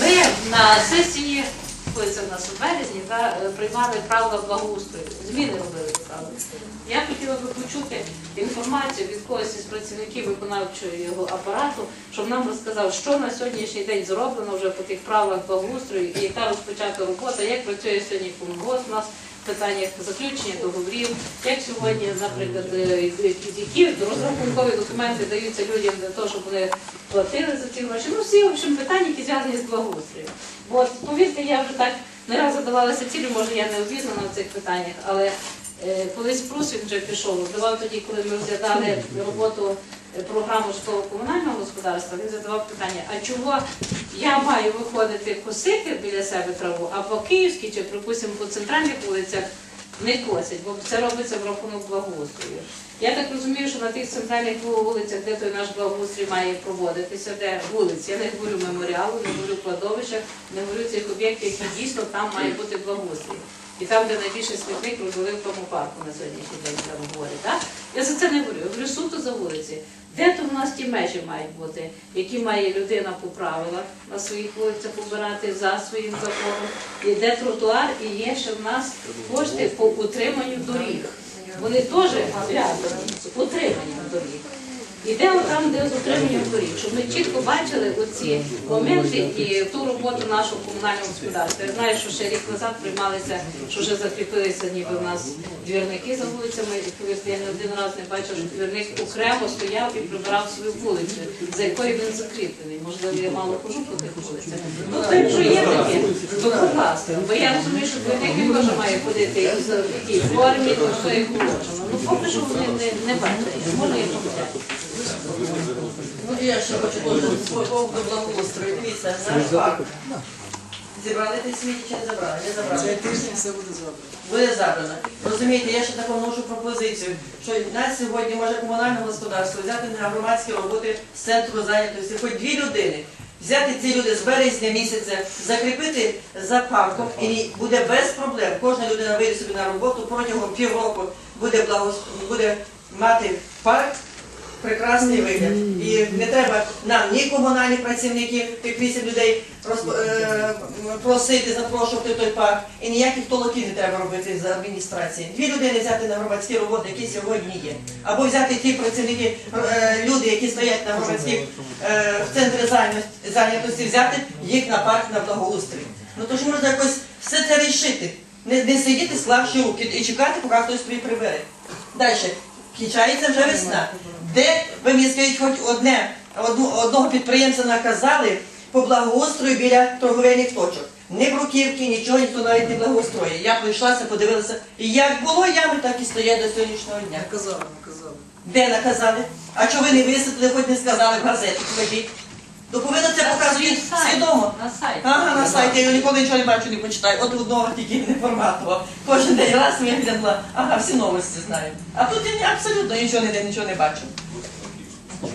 Ми на сесії, коли це в нас у березні, та, е, приймали правила благоустрою, зміни робили до правил. Я хотіла би почути інформацію від когось із працівників виконавчого його апарату, щоб нам розказав, що на сьогоднішній день зроблено вже по тих правилах благоустрою і яка розпочата робота, як працює сьогодні комгос у нас питаннях заключення договорів, як сьогодні, наприклад, е, які розрахункові документи даються людям для того, щоб вони платили за ці гроші. Ну, всі в общем, питання, які зв'язані з благоустроєм. Бо повірте, я вже так не раз задавалася цілю, може я не обізнана в цих питаннях, але е, колись Прус він вже пішов, давав тоді, коли ми розглядали роботу е, програму житлово-комунального господарства, він задавав питання, а чого я маю виходити косити біля себе траву, а по Київській чи, припустимо, по центральних вулицях не косять, бо це робиться в рахунок благоустрою. Я так розумію, що на тих центральних вулицях, де той наш благоустрій має проводитися, де вулиці, я не говорю меморіалу, не говорю кладовищах, не говорю цих об'єктів, які дійсно там має бути благоустрій. І там, де найбільший смітник розвели в тому парку на сьогоднішній день там говорять. Так? Я за це не говорю. Я говорю суто за вулиці. Де то в нас ті межі мають бути, які має людина по правилах на своїх вулицях побирати за своїм законом, і де тротуар, і є ще в нас кошти по утриманню доріг. Вони теж зв'язані з утриманням доріг. Де там, де з утриманням доріг, щоб ми чітко бачили оці моменти і ту роботу нашого комунального господарства. Я знаю, що ще рік назад приймалися, що вже закріпилися ніби в нас двірники за вулицями, і я не один раз не бачив, що двірник окремо стояв і прибирав свою вулицю, за якою він закріплений. Можливо, я мало хожу по тих вулицях. Ну, то якщо є таке, то будь. Бо я розумію, що двірник він теж має ходити в такій формі, то що як положено. Поки що вони не, не бачать. Може, я помиляю. Ну я ще хочу теж свого до благоустрою. Дивіться, наш парк. Зібрали ті сміття чи не забрали? Не забрали. Цей тиждень все буде зроблено. Буде забрано. Розумієте, я ще таку вношу пропозицію, що нас сьогодні може комунальне господарство взяти на громадські роботи з центру зайнятості, хоч дві людини. Взяти ці люди з березня місяця, закріпити за парком, і буде без проблем. Кожна людина вийде собі на роботу протягом півроку буде благос... буде мати парк. Прекрасний вигляд. І не треба нам ні комунальні працівники, тих вісім людей розп... е, просити, запрошувати в той парк. І ніяких толоків не треба робити з адміністрації. Дві людини взяти на громадські роботи, які сьогодні є. Або взяти ті працівники, е, люди, які стоять на громадських е, в центрі зайнятості, зайнятості, взяти їх на парк на благоустрій. Ну то ж можна якось все це рішити. Не, не сидіти, склавши руки і чекати, поки хтось тобі прибере. Далі. Кінчається вже весна. Де ви мені скажіть, хоч одне одну, одного підприємця наказали по благоустрою біля торговельних точок. Ні бруківки, нічого ніхто навіть не благоустроює. Я прийшлася, подивилася. І як було ями, так і стоять до сьогоднішнього дня. Наказали, наказали. Де наказали? А чого ви не висвітлили, хоч не сказали в газеті, покажіть. То повинно це показувати На сайт. свідомо. На сайті. Ага, на сайті я ніколи нічого не бачу, не почитаю. От одного тільки не форматував. Кожен день раз я взяла, ага, всі новості знаю. А тут я абсолютно нічого ніде нічого не бачу.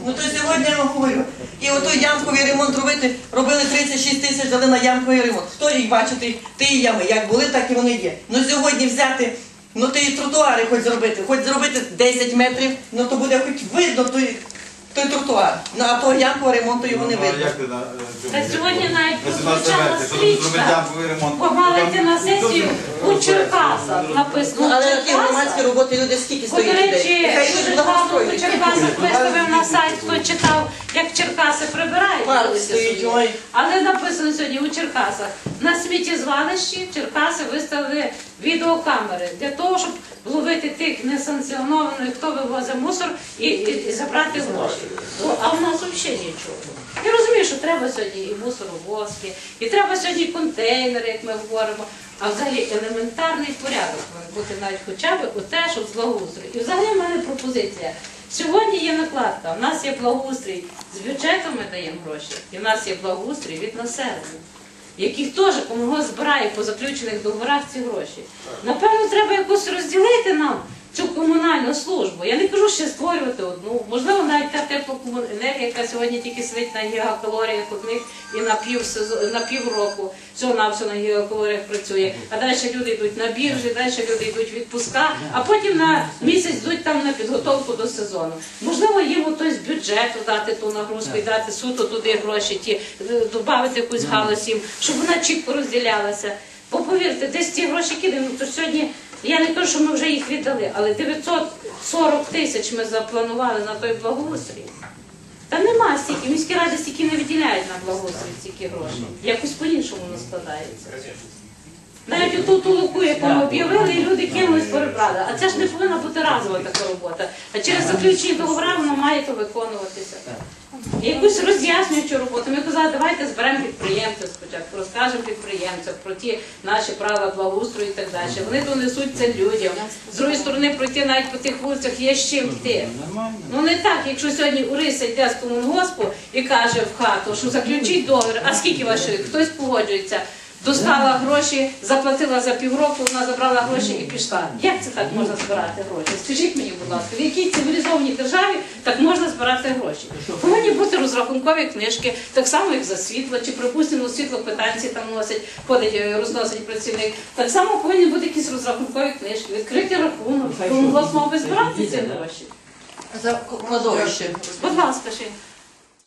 Ну то сьогодні я говорю. І отой ямковий ремонт робити, робили 36 тисяч, дали на ямковий ремонт. Хто їх бачить, ті- ями, як були, так і вони є. Ну сьогодні взяти, ну то і тротуари хоч зробити, хоч зробити 10 метрів, ну то буде хоч видно той, той тротуар. Ну а того ямкового ремонту його не а видно. Та сьогодні навіть на прозвучала 17 щоб стрічка. мали на сесію у Черкасах. Написано Ну але які громадські роботи люди скільки стоїть людей? речі, Хай люди у. Черкасах виставив на сайт, хто читав, прибирають. Стоїть, собі. ой. Але написано сьогодні у Черкасах. На сміттєзвалищі Черкаси виставили відеокамери для того, щоб ловити тих несанкціонованих, хто вивозить мусор і, і, і забрати гроші. О, А в нас взагалі нічого. Я розумію, що треба сьогодні і мусоровозки, і треба сьогодні контейнери, як ми говоримо. А взагалі елементарний порядок має бути навіть хоча б у те, щоб з благоустрою. І взагалі в мене пропозиція. Сьогодні є накладка, в нас є благоустрій, з бюджету ми даємо гроші, і в нас є благоустрій від населення, яких теж кому збирає по заключених договорах ці гроші. Напевно, треба якось розділити нам цю комунальну службу. Я не кажу ще створювати одну. Можливо, навіть та теплокомуненергія, яка сьогодні тільки сидить на гігакалоріях одних і на пів на півроку всього на все на гігакалоріях працює. А далі люди йдуть на біржі, далі люди йдуть в відпуска, а потім на місяць йдуть там на підготовку до сезону. Можливо, їм хтось з бюджету дати ту нагрузку і дати суто туди гроші, ті додати якусь галузь їм, щоб вона чітко розділялася. Бо повірте, десь ці гроші кидаємо, то сьогодні я не кажу, що ми вже їх віддали, але 940 тисяч ми запланували на той благоустрій. Та нема стільки, міські ради стільки не виділяють на благоустрій стільки грошей. Якось по-іншому не складається. Навіть оту ту луку, яку ми об'явили, і люди кинулись перебрали. А це ж не повинна бути разова така робота. А через заключені договори вона має то виконуватися. Якусь роз'яснюючу роботу. Ми казали, давайте зберемо підприємця спочатку, розкажемо підприємцям про ті наші правила благоустрою і так далі. Вони донесуть це людям. З другої сторони, пройти навіть по тих вулицях є з чим йти. Ну не так, якщо сьогодні Урися йде з комунгоспу і каже в хату, що заключіть договір, а скільки вашої? Хтось погоджується. Достала гроші, заплатила за півроку, вона забрала гроші і пішла. Як це так можна збирати гроші? Скажіть мені, будь ласка, в якій цивілізованій державі так можна збирати гроші? Повинні бути розрахункові книжки, так само як за світло, чи припустимо світло квитанції там носять, ходить, е, розносить працівник. Так само повинні бути якісь розрахункові книжки, відкриті рахунок. Тому мав би збирати ці гроші. За кладовище. Будь ласка, ще.